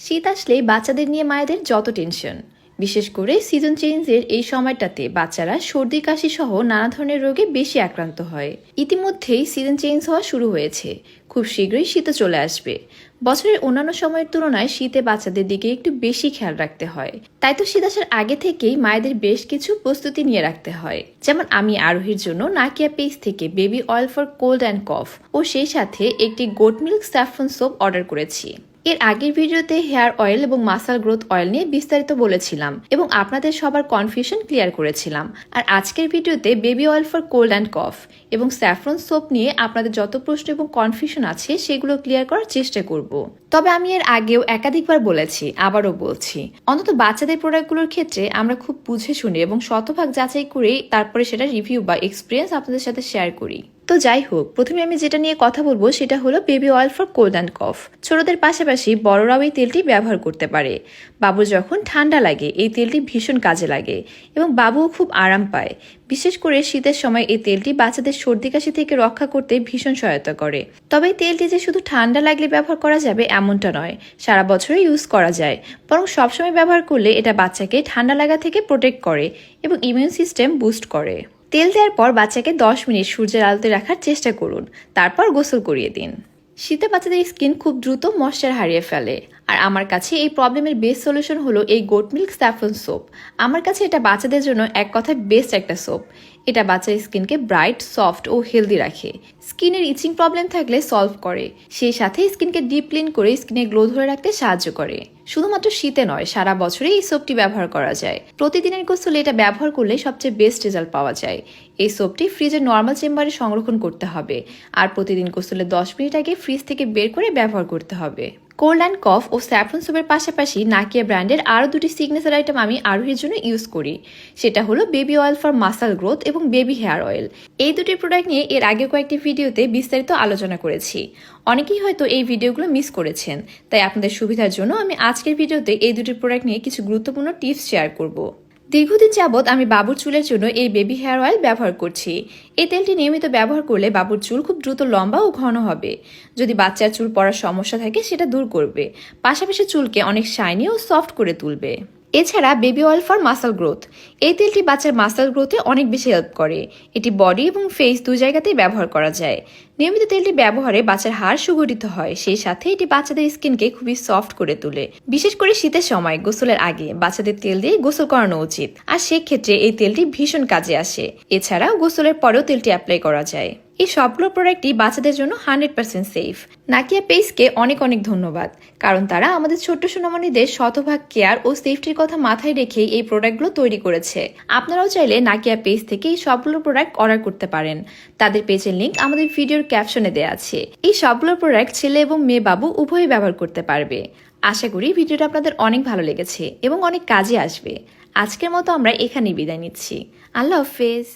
শীত আসলে বাচ্চাদের নিয়ে মায়েদের যত টেনশন বিশেষ করে সিজন চেঞ্জের এই সময়টাতে বাচ্চারা সর্দি, কাশি সহ নানা ধরনের রোগে বেশি আক্রান্ত হয়। ইতিমধ্যেই সিজন চেঞ্জ হওয়া শুরু হয়েছে। খুব শীঘ্রই শীতও চলে আসবে। বছরের অন্যান্য সময়ের তুলনায় শীতে বাচ্চাদের দিকে একটু বেশি খেয়াল রাখতে হয়। তাই তো শীত আসার আগে থেকেই মায়েদের বেশ কিছু প্রস্তুতি নিয়ে রাখতে হয়। যেমন আমি আরোহীর জন্য নাকিয়া পেজ থেকে baby oil for cold and cough ও সেই সাথে একটি goat milk saffron soap order করেছি। এর আগের ভিডিওতে হেয়ার অয়েল এবং মাসাল গ্রোথ অয়েল নিয়ে বিস্তারিত বলেছিলাম এবং আপনাদের সবার কনফিউশন ক্লিয়ার করেছিলাম। আর আজকের ভিডিওতে baby oil for cold and cough এবং স্যাফরন সোপ নিয়ে আপনাদের যত প্রশ্ন এবং কনফিউশন আছে সেগুলো ক্লিয়ার করার চেষ্টা করব। তবে আমি এর আগেও একাধিকবার বলেছি, আবারও বলছি। অন্তত বাচ্চাদের প্রোডাক্টগুলোর ক্ষেত্রে আমরা খুব বুঝে শুনে এবং শতভাগ যাচাই করে তারপরে সেটা রিভিউ বা এক্সপিরিয়েন্স আপনাদের সাথে শেয়ার করি। তো যাই হোক, প্রথমে আমি যেটা নিয়ে কথা বলব সেটা হলো baby oil for cold and cough ছোটদের পাশাপাশি বড়রাও এই তেলটি ব্যবহার করতে পারে। বাবু যখন ঠান্ডা লাগে, এই তেলটি ভীষণ কাজে লাগে এবং বাবুও খুব আরাম পায়। বিশেষ করে শীতের সময় এই তেলটি বাচ্চাদের সর্দি কাশি থেকে রক্ষা করতে ভীষণ সহায়তা করে। তবে এই তেলটি যে শুধু ঠান্ডা লাগলে ব্যবহার করা যাবে এমনটা নয়, সারা বছরই ইউজ করা যায়। বরং সবসময় ব্যবহার করলে এটা বাচ্চাকে ঠান্ডা লাগা থেকে প্রোটেক্ট করে এবং ইমিউন সিস্টেম বুস্ট করে। তেল দেওয়ার পর বাচ্চাকে দশ মিনিট সূর্যের আলোতে রাখার চেষ্টা করুন। তারপর গোসল করিয়ে দিন। শীতে বাচ্চাদের স্কিন খুব দ্রুত ময়শ্চার হারিয়ে ফেলে। আর আমার কাছে এই প্রবলেমের বেস্ট সলিউশন হলো এই গোট মিল্ক স্যাফরন সোপ। আমার কাছে এটা বাচ্চাদের জন্য এক কথায় বেস্ট একটা সোপ। এটা বাচ্চার স্কিনকে ব্রাইট, সফট ও হেলদি রাখে। স্কিনের ইচিং প্রবলেম থাকলে সলভ করে। সেই সাথে স্কিনকে ডিপ ক্লিন করে স্কিনে গ্লো ধরে রাখতে সাহায্য করে। শুধুমাত্র শীতে নয়, সারা বছরে এই সোপটি ব্যবহার করা যায়। প্রতিদিনের গোসলে এটা ব্যবহার করলে সবচেয়ে বেস্ট রেজাল্ট পাওয়া যায়। এই সোপটি ফ্রিজের নর্মাল চেম্বারে সংরক্ষণ করতে হবে। আর প্রতিদিন গোসলে দশ মিনিট আগে ফ্রিজ থেকে বের করে ব্যবহার করতে হবে। কোল্ড অ্যান্ড কফ ও স্যাফরন সোপের পাশাপাশি নাকিয়া ব্র্যান্ডের আরও দুটি সিগনেচার আইটেম আমি আরোহীর জন্য ইউজ করি। সেটা হলো baby oil for muscle growth এবং বেবি হেয়ার অয়েল এই দুটি প্রোডাক্ট নিয়ে এর আগে কয়েকটি ভিডিওতে বিস্তারিত আলোচনা করেছি। অনেকেই হয়তো এই ভিডিওগুলো মিস করেছেন। তাই আপনাদের সুবিধার জন্য আমি আজকের ভিডিওতে এই দুটি প্রোডাক্ট নিয়ে কিছু গুরুত্বপূর্ণ টিপস শেয়ার করব। দীর্ঘদিন যাবৎ আমি বাবুর চুলের জন্য এই বেবি হেয়ার অয়েল ব্যবহার করছি। এই তেলটি নিয়মিত ব্যবহার করলে বাবুর চুল খুব দ্রুত লম্বা ও ঘন হবে। যদি বাচ্চার চুল পড়ার সমস্যা থাকে, সেটা দূর করবে। পাশাপাশি চুলকে অনেক শাইনি ও সফট করে তুলবে। এছাড়া baby oil for muscle growth এই তেলটি বাচ্চার মাসাল গ্রোথে অনেক বেশি হেল্প করে। এটি বডি এবং ফেস দু জায়গাতেই ব্যবহার করা যায়। নিয়মিত তেলটি ব্যবহারে বাচ্চার হাড় সুগঠিত হয়, সেই সাথে এটি বাচ্চাদের স্কিনকে খুবই সফট করে তোলে। বিশেষ করে শীতের সময়, গোসলের আগে বাচ্চাদের তেল দিয়ে গোসল করানো উচিত, আর সেক্ষেত্রে এই তেলটি ভীষণ কাজে আসে। এছাড়াও গোসলের পরেও তেলটি অ্যাপ্লাই করা যায়। এই সবগুলো প্রোডাক্টই বাচ্চাদের জন্য হান্ড্রেড পার্সেন্ট সেফ। নাকিয়া পেসকে অনেক অনেক ধন্যবাদ, কারণ তারা আমাদের ছোট্ট সোনামণিদের শতভাগ কেয়ার ও সেফটির কথা মাথায় রেখেই এই প্রোডাক্টগুলো তৈরি করেছে। আপনারাও চাইলে নাকিয়া পেজ থেকে এই সবগুলো প্রোডাক্ট অর্ডার করতে পারেন। তাদের পেজের লিঙ্ক আমাদের ভিডিওর ক্যাপশনে দেয়া আছে, এই সবগুলো প্রোডাক্ট ছেলে এবং মেয়ে বাবু উভয়ই ব্যবহার করতে পারবে। আশা করি ভিডিওটা আপনাদের অনেক ভালো লেগেছে এবং অনেক কাজে আসবে। আজকের মতো আমরা এখানেই বিদায় নিচ্ছি। আল্লাহ হাফেজ।